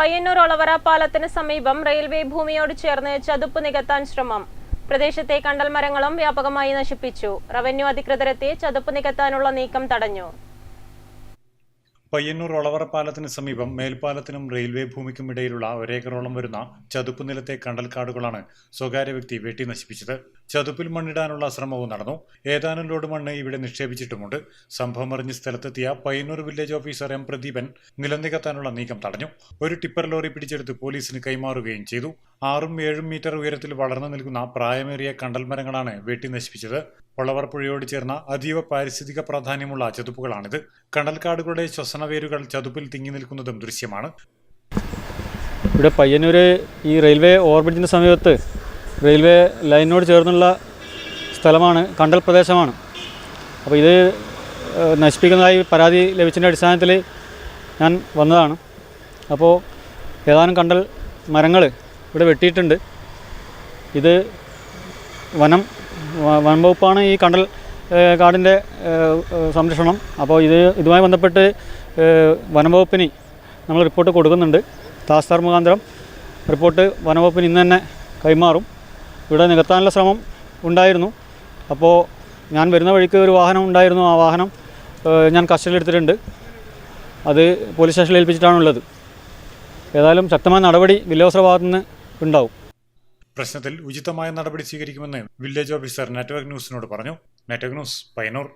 പയ്യന്നൂർ ഒളവറ പാലത്തിന് സമീപം റെയിൽവേ ഭൂമിയോട് ചേർന്ന് ചതുപ്പ് നികത്താൻ ശ്രമം. പ്രദേശത്തെ കണ്ടൽ മരങ്ങളും വ്യാപകമായി നശിപ്പിച്ചു. റവന്യൂ അധികൃതരെത്തി ചതുപ്പ് നികത്താനുള്ള നീക്കം തടഞ്ഞു. പയ്യന്നൂർ ഒളവറ പാലത്തിന് സമീപം മേൽപ്പാലത്തിനും റെയിൽവേ ഭൂമിക്കും ഇടയിലുള്ള ഒരേക്കറോളം വരുന്ന ചതുപ്പ് നിലത്തെ കണ്ടൽക്കാടുകളാണ് സ്വകാര്യ വ്യക്തി വെട്ടി നശിപ്പിച്ചത് ചതുപ്പിൽ മണ്ണിടാനുള്ള ശ്രമവും നടന്നു. ഏതാനും ലോഡ് മണ്ണ് ഇവിടെ നിക്ഷേപിച്ചിട്ടുമുണ്ട്. സംഭവം അറിഞ്ഞ് സ്ഥലത്തെത്തിയ Payyanur village officer M Pradeepan നിലനികത്താനുള്ള നീക്കം തടഞ്ഞു. ഒരു ടിപ്പർ ലോറി പിടിച്ചെടുത്ത് പോലീസിന് കൈമാറുകയും ചെയ്തു. ആറും ഏഴും മീറ്റർ ഉയരത്തിൽ വളർന്നു നിൽക്കുന്ന പ്രായമേറിയ കണ്ടൽ മരങ്ങളാണ് വെട്ടി നശിപ്പിച്ചത്. ഒളവർ പുഴയോട് ചേർന്ന അതീവ പാരിസ്ഥിതിക പ്രാധാന്യമുള്ള ചതുപ്പുകളാണിത്. കണ്ടൽക്കാടുകളുടെ ശ്വസനവേരുകൾ ചതുപ്പിൽ തിങ്ങി നിൽക്കുന്നതും ദൃശ്യമാണ്. ഇവിടെ പയ്യന്നൂര് ഈ റെയിൽവേ ഓവർബ്രിഡ്ജിന്റെ സമീപത്ത് റെയിൽവേ ലൈനിനോട് ചേർന്നുള്ള സ്ഥലമാണ് കണ്ടൽ പ്രദേശമാണ്. അപ്പോൾ ഇത് നശിപ്പിക്കുന്നതായി പരാതി ലഭിച്ചതിന്റെ അടിസ്ഥാനത്തിൽ ഞാൻ വന്നതാണ്. അപ്പോൾ ഏതാനും കണ്ടൽ മരങ്ങൾ ഇവിടെ വെട്ടിയിട്ടുണ്ട്. ഇത് വനം വനം വകുപ്പാണ് ഈ കണ്ടൽ കാടിന്റെ സംരക്ഷണം. അപ്പോൾ ഇത് ഇതുമായി ബന്ധപ്പെട്ട് വനം വകുപ്പിന് നമ്മൾ റിപ്പോർട്ട് കൊടുക്കുന്നുണ്ട്. താസ്താർ മുഖാന്തരം റിപ്പോർട്ട് വനവകുപ്പിന് ഇന്ന് തന്നെ കൈമാറും. ഇവിടെ നികത്താനുള്ള ശ്രമം ഉണ്ടായിരുന്നു. അപ്പോൾ ഞാൻ വരുന്ന വഴിക്ക് ഒരു വാഹനം ഉണ്ടായിരുന്നു. ആ വാഹനം ഞാൻ കസ്റ്റഡിയിൽ എടുത്തിട്ടുണ്ട്. അത് പോലീസ് സ്റ്റേഷനിൽ ഏൽപ്പിച്ചിട്ടാണുള്ളത്. ഏതായാലും ശക്തമായ നടപടി വില്ലോസ്ര ഭാഗത്തു നിന്ന് ഉണ്ടാവും. പ്രശ്നത്തിൽ ഉചിതമായ നടപടി സ്വീകരിക്കുമെന്ന് വില്ലേജ് ഓഫീസർ നെറ്റ്വർക്ക് ന്യൂസിനോട് പറഞ്ഞു. Network news Payyanur.